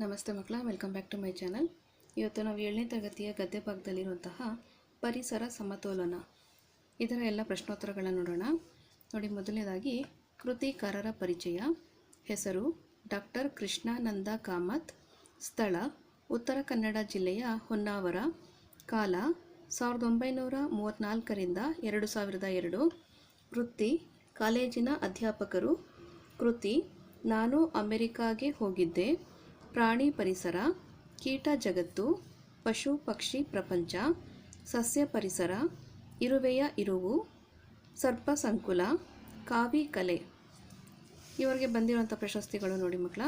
ನಮಸ್ತೆ ಮಕ್ಕಳ, welcome back to my channel. ಇವತ್ತು ನಾವು ಏಳನೇ ತರಗತಿಯ ಗದ್ದೆ ಭಾಗದಲ್ಲಿರುವಂತಹ ಪರಿಸರ ಸಮತೋಲನ. ಇದರ ಎಲ್ಲ ಪ್ರಶ್ನೋತ್ತರಗಳನ್ನು ನೋಡೋಣ. ನೋಡಿ, ಮೊದಲನೇದಾಗಿ, ಕೃತಿಕಾರರ ಪರಿಚಯ. ಹೆಸರು, ಡಾಕ್ಟರ್ ಕೃಷ್ಣಾನಂದ ಕಾಮತ್. ಸ್ಥಳ, ಉತ್ತರ ಕನ್ನಡ ಜಿಲ್ಲೆಯ ಹೊನ್ನಾವರ. ಕಾಲ, ಸಾವಿರದ ಒಂಬೈನೂರ ಮೂವತ್ತ್ನಾಲ್ಕರಿಂದ ಎರಡು ಸಾವಿರದ ಎರಡು. ವೃತ್ತಿ, ಕಾಲೇಜಿನ ಅಧ್ಯಾಪಕರು. ಕೃತಿ, ನಾನು ಅಮೆರಿಕಾಗೆ ಹೋಗಿದ್ದೆ. ಪ್ರಾಣಿ ಪರಿಸರ, ಕೀಟ ಜಗತ್ತು, ಪಶು, ಪಕ್ಷಿ, ಪ್ರಪಂಚ, ಸಸ್ಯ ಪರಿಸರ, ಇರುವೆಯ ಇರುವು, ಸರ್ಪ ಸಂಕುಲ, ಕಾವಿ ಕಲೆ. ಇವರಿಗೆ ಬಂದಿರುವಂಥ ಪ್ರಶಸ್ತಿಗಳು ನೋಡಿ ಮಕ್ಕಳ,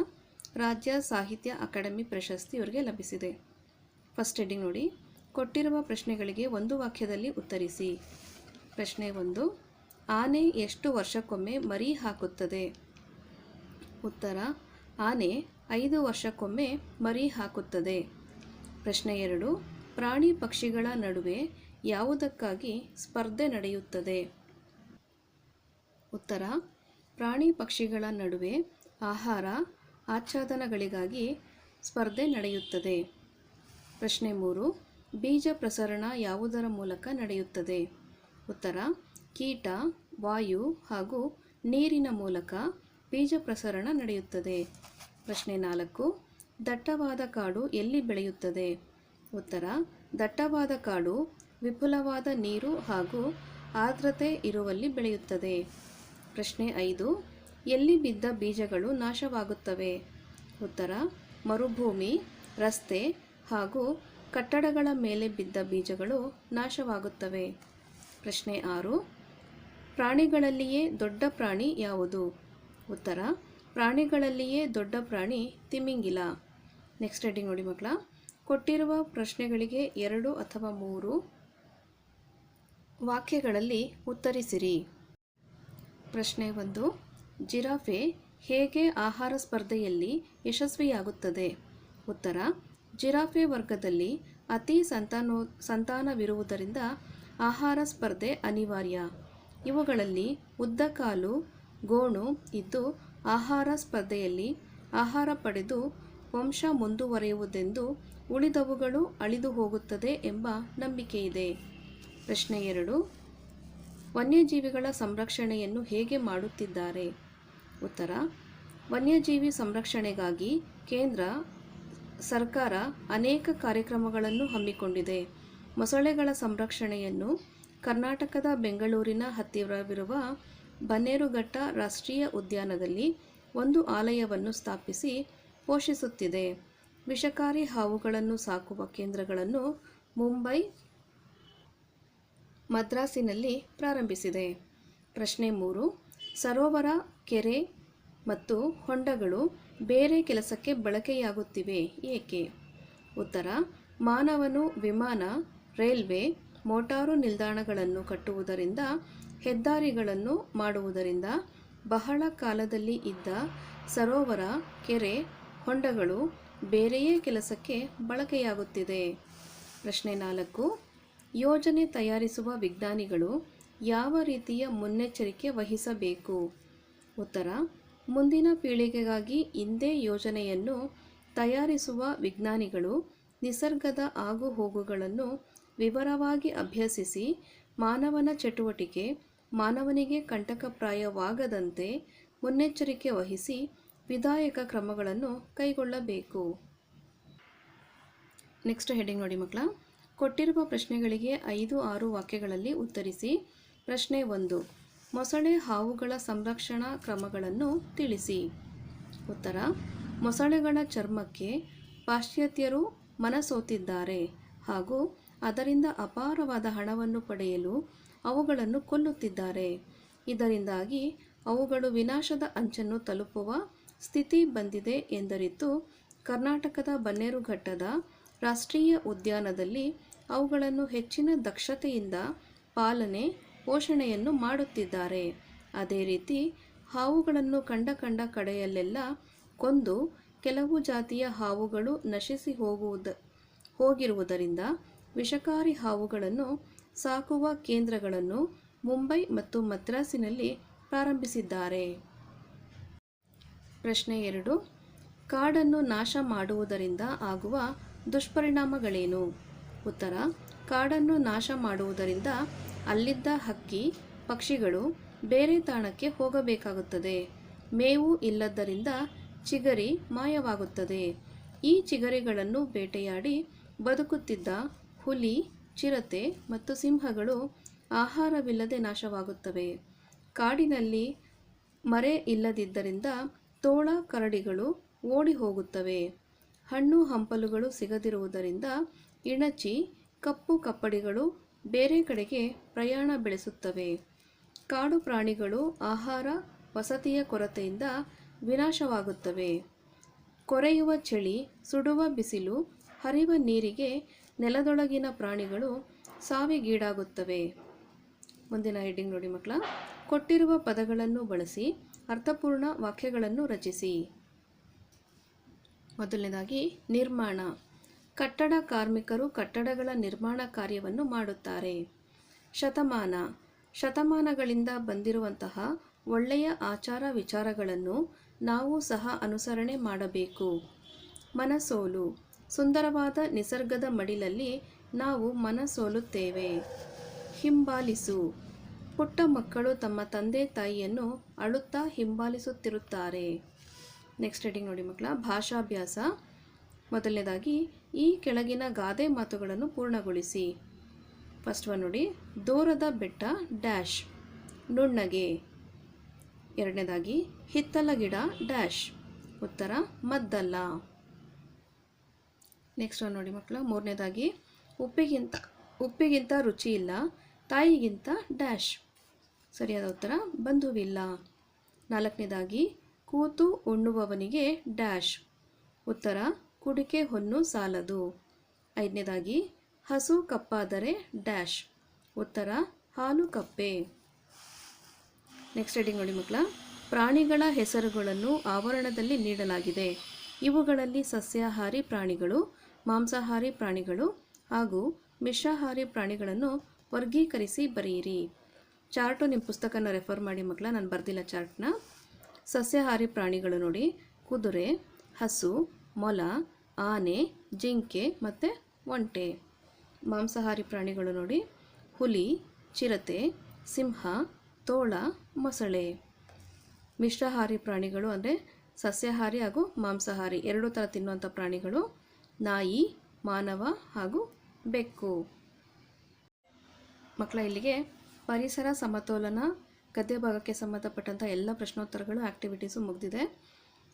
ರಾಜ್ಯ ಸಾಹಿತ್ಯ ಅಕಾಡೆಮಿ ಪ್ರಶಸ್ತಿ ಇವರಿಗೆ ಲಭಿಸಿದೆ. ಫಸ್ಟ್ ಹೆಡ್ಡಿಂಗ್ ನೋಡಿ, ಕೊಟ್ಟಿರುವ ಪ್ರಶ್ನೆಗಳಿಗೆ ಒಂದು ವಾಕ್ಯದಲ್ಲಿ ಉತ್ತರಿಸಿ. ಪ್ರಶ್ನೆ ಒಂದು, ಆನೆ ಎಷ್ಟು ವರ್ಷಕ್ಕೊಮ್ಮೆ ಮರಿ ಹಾಕುತ್ತದೆ? ಉತ್ತರ, ಆನೆ ಐದು ವರ್ಷಕ್ಕೊಮ್ಮೆ ಮರಿ ಹಾಕುತ್ತದೆ. ಪ್ರಶ್ನೆ ಎರಡು, ಪ್ರಾಣಿ ಪಕ್ಷಿಗಳ ನಡುವೆ ಯಾವುದಕ್ಕಾಗಿ ಸ್ಪರ್ಧೆ ನಡೆಯುತ್ತದೆ? ಉತ್ತರ, ಪ್ರಾಣಿ ಪಕ್ಷಿಗಳ ನಡುವೆ ಆಹಾರ, ಆಚ್ಛಾದನಗಳಿಗಾಗಿ ಸ್ಪರ್ಧೆ ನಡೆಯುತ್ತದೆ. ಪ್ರಶ್ನೆ ಮೂರು, ಬೀಜ ಪ್ರಸರಣ ಯಾವುದರ ಮೂಲಕ ನಡೆಯುತ್ತದೆ? ಉತ್ತರ, ಕೀಟ, ವಾಯು ಹಾಗೂ ನೀರಿನ ಮೂಲಕ ಬೀಜ ಪ್ರಸರಣ ನಡೆಯುತ್ತದೆ. ಪ್ರಶ್ನೆ ನಾಲ್ಕು. ದಟ್ಟವಾದ ಕಾಡು ಎಲ್ಲಿ ಬೆಳೆಯುತ್ತದೆ? ಉತ್ತರ, ದಟ್ಟವಾದ ಕಾಡು ವಿಪುಲವಾದ ನೀರು ಹಾಗೂ ಆರ್ದ್ರತೆ ಇರುವಲ್ಲಿ ಬೆಳೆಯುತ್ತದೆ. ಪ್ರಶ್ನೆ ಐದು, ಎಲ್ಲಿ ಬಿದ್ದ ಬೀಜಗಳು ನಾಶವಾಗುತ್ತವೆ? ಉತ್ತರ, ಮರುಭೂಮಿ, ರಸ್ತೆ ಹಾಗೂ ಕಟ್ಟಡಗಳ ಮೇಲೆ ಬಿದ್ದ ಬೀಜಗಳು ನಾಶವಾಗುತ್ತವೆ. ಪ್ರಶ್ನೆ ಆರು, ಪ್ರಾಣಿಗಳಲ್ಲಿಯೇ ದೊಡ್ಡ ಪ್ರಾಣಿ ಯಾವುದು? ಉತ್ತರ ಪ್ರಾಣಿಗಳಲ್ಲಿಯೇ ದೊಡ್ಡ ಪ್ರಾಣಿ ತಿಮಿಂಗಿಲ. ನೆಕ್ಸ್ಟ್ ಹೆಡ್ಡಿಂಗ್ ನೋಡಿ ಮಕ್ಕಳ. ಕೊಟ್ಟಿರುವ ಪ್ರಶ್ನೆಗಳಿಗೆ ಎರಡು ಅಥವಾ ಮೂರು ವಾಕ್ಯಗಳಲ್ಲಿ ಉತ್ತರಿಸಿರಿ. ಪ್ರಶ್ನೆ ಒಂದು, ಜಿರಾಫೆ ಹೇಗೆ ಆಹಾರ ಸ್ಪರ್ಧೆಯಲ್ಲಿ ಯಶಸ್ವಿಯಾಗುತ್ತದೆ? ಉತ್ತರ, ಜಿರಾಫೆ ವರ್ಗದಲ್ಲಿ ಅತಿ ಸಂತಾನೋ, ಸಂತಾನವಿರುವುದರಿಂದ ಆಹಾರ ಸ್ಪರ್ಧೆ ಅನಿವಾರ್ಯ. ಇವುಗಳಲ್ಲಿ ಉದ್ದಕಾಲು ಗೋಣು ಇದ್ದು ಆಹಾರ ಸ್ಪರ್ಧೆಯಲ್ಲಿ ಆಹಾರ ಪಡೆದು ವಂಶ ಮುಂದುವರೆಯುವುದೆಂದು ಉಳಿದವುಗಳು ಅಳಿದು ಹೋಗುತ್ತದೆ ಎಂಬ ನಂಬಿಕೆಯಿದೆ ಪ್ರಶ್ನೆ ಎರಡು. ವನ್ಯಜೀವಿಗಳ ಸಂರಕ್ಷಣೆಯನ್ನು ಹೇಗೆ ಮಾಡುತ್ತಿದ್ದಾರೆ? ಉತ್ತರ. ವನ್ಯಜೀವಿ ಸಂರಕ್ಷಣೆಗಾಗಿ ಕೇಂದ್ರ, ಸರ್ಕಾರ ಅನೇಕ ಕಾರ್ಯಕ್ರಮಗಳನ್ನು ಹಮ್ಮಿಕೊಂಡಿದೆ. ಮೊಸಳೆಗಳ ಸಂರಕ್ಷಣೆಯನ್ನು ಕರ್ನಾಟಕದ ಬೆಂಗಳೂರಿನ ಹತ್ತಿರವಿರುವ ಬನ್ನೇರುಘಟ್ಟ ರಾಷ್ಟ್ರೀಯ ಉದ್ಯಾನದಲ್ಲಿ ಒಂದು ಆಲಯವನ್ನು ಸ್ಥಾಪಿಸಿ ಪೋಷಿಸುತ್ತಿದೆ. ವಿಷಕಾರಿ ಹಾವುಗಳನ್ನು ಸಾಕುವ ಕೇಂದ್ರಗಳನ್ನು ಮುಂಬೈ ಮದ್ರಾಸಿನಲ್ಲಿ ಪ್ರಾರಂಭಿಸಿದೆ. ಪ್ರಶ್ನೆ ಮೂರು, ಸರೋವರ, ಕೆರೆ ಮತ್ತು ಹೊಂಡಗಳು ಬೇರೆ ಕೆಲಸಕ್ಕೆ ಬಳಕೆಯಾಗುತ್ತಿವೆ ಏಕೆ? ಉತ್ತರ, ಮಾನವನು ವಿಮಾನ, ರೈಲ್ವೆ, ಮೋಟಾರು ನಿಲ್ದಾಣಗಳನ್ನು ಕಟ್ಟುವುದರಿಂದ ಹೆದ್ದಾರಿಗಳನ್ನು ಮಾಡುವುದರಿಂದ ಬಹಳ ಕಾಲದಲ್ಲಿ ಇದ್ದ ಸರೋವರ, ಕೆರೆ, ಹೊಂಡಗಳು ಬೇರೆಯೇ ಕೆಲಸಕ್ಕೆ ಬಳಕೆಯಾಗುತ್ತಿದೆ. ಪ್ರಶ್ನೆ ನಾಲ್ಕು. ಯೋಜನೆ ತಯಾರಿಸುವ ವಿಜ್ಞಾನಿಗಳು ಯಾವ ರೀತಿಯ ಮುನ್ನೆಚ್ಚರಿಕೆ ವಹಿಸಬೇಕು? ಉತ್ತರ. ಮುಂದಿನ ಪೀಳಿಗೆಗಾಗಿ ಇಂದೇ ಯೋಜನೆಯನ್ನು ತಯಾರಿಸುವ ವಿಜ್ಞಾನಿಗಳು ನಿಸರ್ಗದ ಆಗುಹೋಗುಗಳನ್ನು ವಿವರವಾಗಿ ಅಭ್ಯಸಿಸಿ ಮಾನವನ ಚಟುವಟಿಕೆ ಮಾನವನಿಗೆ ಕಂಟಕಪ್ರಾಯವಾಗದಂತೆ ಮುನ್ನೆಚ್ಚರಿಕೆ ವಹಿಸಿ ವಿಧಾಯಕ ಕ್ರಮಗಳನ್ನು ಕೈಗೊಳ್ಳಬೇಕು. ನೆಕ್ಸ್ಟ್ ಹೆಡಿಂಗ್ ನೋಡಿ ಮಕ್ಕಳ. ಕೊಟ್ಟಿರುವ ಪ್ರಶ್ನೆಗಳಿಗೆ ಐದು ಆರು ವಾಕ್ಯಗಳಲ್ಲಿ ಉತ್ತರಿಸಿ. ಪ್ರಶ್ನೆ ಒಂದು. ಮೊಸಳೆ ಹಾವುಗಳ ಸಂರಕ್ಷಣಾ ಕ್ರಮಗಳನ್ನು ತಿಳಿಸಿ. ಉತ್ತರ. ಮೊಸಳೆಗಳ ಚರ್ಮಕ್ಕೆ ಪಾಶ್ಚಾತ್ಯರು ಮನಸೋತಿದ್ದಾರೆ ಹಾಗೂ ಅದರಿಂದ ಅಪಾರವಾದ ಹಣವನ್ನು ಪಡೆಯಲು ಅವುಗಳನ್ನು ಕೊಲ್ಲುತ್ತಿದ್ದಾರೆ. ಇದರಿಂದಾಗಿ ಅವುಗಳು ವಿನಾಶದ ಅಂಚನ್ನು ತಲುಪುವ ಸ್ಥಿತಿ ಬಂದಿದೆ ಎಂದರಿತು ಕರ್ನಾಟಕದ ಬನ್ನೇರುಘಟ್ಟದ ರಾಷ್ಟ್ರೀಯ ಉದ್ಯಾನದಲ್ಲಿ ಅವುಗಳನ್ನು ಹೆಚ್ಚಿನ ದಕ್ಷತೆಯಿಂದ ಪಾಲನೆ, ಪೋಷಣೆಯನ್ನು ಮಾಡುತ್ತಿದ್ದಾರೆ. ಅದೇ ರೀತಿ ಹಾವುಗಳನ್ನು ಕಂಡ ಕಂಡ ಕಡೆಯಲ್ಲೆಲ್ಲ ಕೊಂದು ಕೆಲವು ಜಾತಿಯ ಹಾವುಗಳು ನಶಿಸಿ ಹೋಗುವುದ, ಹೋಗಿರುವುದರಿಂದ ವಿಷಕಾರಿ ಹಾವುಗಳನ್ನು ಸಾಕುವ ಕೇಂದ್ರಗಳನ್ನು ಮುಂಬೈ ಮತ್ತು ಮದ್ರಾಸಿನಲ್ಲಿ ಪ್ರಾರಂಭಿಸಿದ್ದಾರೆ. ಪ್ರಶ್ನೆ ಎರಡು. ಕಾಡನ್ನು ನಾಶ ಮಾಡುವುದರಿಂದ ಆಗುವ ದುಷ್ಪರಿಣಾಮಗಳೇನು? ಉತ್ತರ. ಕಾಡನ್ನು ನಾಶ ಮಾಡುವುದರಿಂದ ಅಲ್ಲಿದ್ದ ಹಕ್ಕಿ, ಪಕ್ಷಿಗಳು ಬೇರೆ ತಾಣಕ್ಕೆ ಹೋಗಬೇಕಾಗುತ್ತದೆ. ಮೇವು ಇಲ್ಲದ್ದರಿಂದ ಚಿಗರಿ ಮಾಯವಾಗುತ್ತದೆ. ಈ ಚಿಗರಿಗಳನ್ನು ಬೇಟೆಯಾಡಿ ಬದುಕುತ್ತಿದ್ದ ಹುಲಿ ಚಿರತೆ ಮತ್ತು ಸಿಂಹಗಳು ಆಹಾರವಿಲ್ಲದೆ ನಾಶವಾಗುತ್ತವೆ. ಕಾಡಿನಲ್ಲಿ ಮರೆ ಇಲ್ಲದಿದ್ದರಿಂದ ತೋಳ ಕರಡಿಗಳು ಓಡಿ ಹೋಗುತ್ತವೆ ಹಣ್ಣು ಹಂಪಲುಗಳು ಸಿಗದಿರುವುದರಿಂದ ಇಣಚಿ, ಕಪ್ಪು ಕಪ್ಪಡಿಗಳು ಬೇರೆ ಕಡೆಗೆ ಪ್ರಯಾಣ ಬೆಳೆಸುತ್ತವೆ. ಕಾಡು ಪ್ರಾಣಿಗಳು ಆಹಾರ, ವಸತಿಯ ಕೊರತೆಯಿಂದ ವಿನಾಶವಾಗುತ್ತವೆ. ಕೊರೆಯುವ ಚಳಿ, ಸುಡುವ ಬಿಸಿಲು, ಹರಿವ ನೀರಿಗೆ ನೆಲದೊಳಗಿನ ಪ್ರಾಣಿಗಳು ಸಾವಿಗೀಡಾಗುತ್ತವೆ. ಮುಂದಿನ ಹೆಡ್ಡಿಂಗ್ ನೋಡಿ ಮಕ್ಕಳ. ಕೊಟ್ಟಿರುವ ಪದಗಳನ್ನು ಬಳಸಿ ಅರ್ಥಪೂರ್ಣ ವಾಕ್ಯಗಳನ್ನು ರಚಿಸಿ. ಮೊದಲನೇದಾಗಿ ನಿರ್ಮಾಣ. ಕಟ್ಟಡ ಕಾರ್ಮಿಕರು ಕಟ್ಟಡಗಳ ನಿರ್ಮಾಣ ಕಾರ್ಯವನ್ನು ಮಾಡುತ್ತಾರೆ. ಶತಮಾನ. ಶತಮಾನಗಳಿಂದ ಬಂದಿರುವಂತಹ ಒಳ್ಳೆಯ ಆಚಾರ ವಿಚಾರಗಳನ್ನು ನಾವು ಸಹ ಅನುಸರಣೆ ಮಾಡಬೇಕು. ಮನಸೋಲು. ಸುಂದರವಾದ ನಿಸರ್ಗದ ಮಡಿಲಲ್ಲಿ ನಾವು ಮನಸೋಲುತ್ತೇವೆ. ಹಿಂಬಾಲಿಸು. ಪುಟ್ಟ ಮಕ್ಕಳು ತಮ್ಮ ತಂದೆ ತಾಯಿಯನ್ನು ಅಳುತ್ತಾ ಹಿಂಬಾಲಿಸುತ್ತಿರುತ್ತಾರೆ. ನೆಕ್ಸ್ಟ್ ಹೆಡಿಂಗ್ ನೋಡಿ ಮಕ್ಕಳ, ಭಾಷಾಭ್ಯಾಸ. ಮೊದಲನೇದಾಗಿ, ಈ ಕೆಳಗಿನ ಗಾದೆ ಮಾತುಗಳನ್ನು ಪೂರ್ಣಗೊಳಿಸಿ. ಫಸ್ಟ್ ಒನ್ ನೋಡಿ, ದೂರದ ಬೆಟ್ಟ ಡ್ಯಾಶ್ ನುಣ್ಣಗೆ. ಎರಡನೇದಾಗಿ, ಹಿತ್ತಲ ಗಿಡ ಡ್ಯಾಶ್ ಉತ್ತರ, ಮದ್ದಲ್ಲ. ನೆಕ್ಸ್ಟ್ ನೋಡಿ ಮಕ್ಕಳು. ಮೂರನೇದಾಗಿ, ಉಪ್ಪಿಗಿಂತ ಉಪ್ಪಿಗಿಂತ ರುಚಿ ಇಲ್ಲ, ತಾಯಿಗಿಂತ ಡ್ಯಾಶ್ ಸರಿಯಾದ ಉತ್ತರ, ಬಂಧುವಿಲ್ಲ. ನಾಲ್ಕನೇದಾಗಿ, ಕೂತು ಉಣ್ಣುವವನಿಗೆ ಡ್ಯಾಶ್ ಉತ್ತರ, ಕುಡಿಕೆ ಹೊನ್ನು ಸಾಲದು. ಐದನೇದಾಗಿ, ಹಸು ಕಪ್ಪಾದರೆ ಡ್ಯಾಶ್ ಉತ್ತರ, ಹಾಲು ಕಪ್ಪೆ. ನೆಕ್ಸ್ಟ್ ಹೆಡಿಂಗ್ ನೋಡಿ ಮಕ್ಕಳ. ಪ್ರಾಣಿಗಳ ಹೆಸರುಗಳನ್ನು ಆವರಣದಲ್ಲಿ ನೀಡಲಾಗಿದೆ. ಇವುಗಳಲ್ಲಿ ಸಸ್ಯಾಹಾರಿ ಪ್ರಾಣಿಗಳು ಮಾಂಸಾಹಾರಿ ಪ್ರಾಣಿಗಳು ಹಾಗೂ ಮಿಶ್ರಾಹಾರಿ ಪ್ರಾಣಿಗಳನ್ನು ವರ್ಗೀಕರಿಸಿ ಬರೆಯಿರಿ. ಚಾರ್ಟು ನಿಮ್ಮ ಪುಸ್ತಕನ ರೆಫರ್ ಮಾಡಿ ಮಕ್ಕಳ ನಾನು ಬರೆದಿಲ್ಲ ಚಾರ್ಟ್ನ. ಸಸ್ಯಾಹಾರಿ ಪ್ರಾಣಿಗಳು ನೋಡಿ, ಕುದುರೆ, ಹಸು, ಮೊಲ, ಆನೆ, ಜಿಂಕೆ ಮತ್ತು ಒಂಟೆ. ಮಾಂಸಾಹಾರಿ ಪ್ರಾಣಿಗಳು ನೋಡಿ, ಹುಲಿ, ಚಿರತೆ, ಸಿಂಹ, ತೋಳ, ಮೊಸಳೆ. ಮಿಶ್ರಾಹಾರಿ ಪ್ರಾಣಿಗಳು ಅಂದರೆ ಸಸ್ಯಾಹಾರಿ ಹಾಗೂ ಮಾಂಸಾಹಾರಿ, ಎರಡೂ ಥರ ತಿನ್ನುವಂಥ ಪ್ರಾಣಿಗಳು. ನಾಯಿ, ಮಾನವ ಹಾಗೂ ಬೆಕ್ಕು. ಮಕ್ಕಳ, ಇಲ್ಲಿಗೆ ಪರಿಸರ ಸಮತೋಲನ, ಗದ್ಯ ಭಾಗಕ್ಕೆ ಸಂಬಂಧಪಟ್ಟಂಥ ಎಲ್ಲ ಪ್ರಶ್ನೋತ್ತರಗಳು ಆ್ಯಕ್ಟಿವಿಟೀಸು ಮುಗಿದಿದೆ.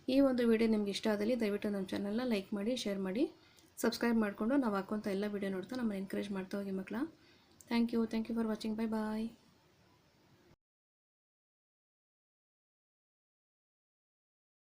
ಈ ಒಂದು ವಿಡಿಯೋ ನಿಮ್ಗೆ ಇಷ್ಟ ಆದಲ್ಲಿ ದಯವಿಟ್ಟು ನಮ್ಮ ಚಾನಲ್ನ ಲೈಕ್ ಮಾಡಿ ಶೇರ್ ಮಾಡಿ ಸಬ್ಸ್ಕ್ರೈಬ್ ಮಾಡಿಕೊಂಡು ನಾವು ಹಾಕುವಂಥ ಎಲ್ಲ ವಿಡಿಯೋ ನೋಡ್ತಾ ನಮ್ಮನ್ನು ಎನ್ಕರೇಜ್ ಮಾಡ್ತಾ ಹೋಗಿ ಮಕ್ಕಳ. Thank you thank you for watching bye bye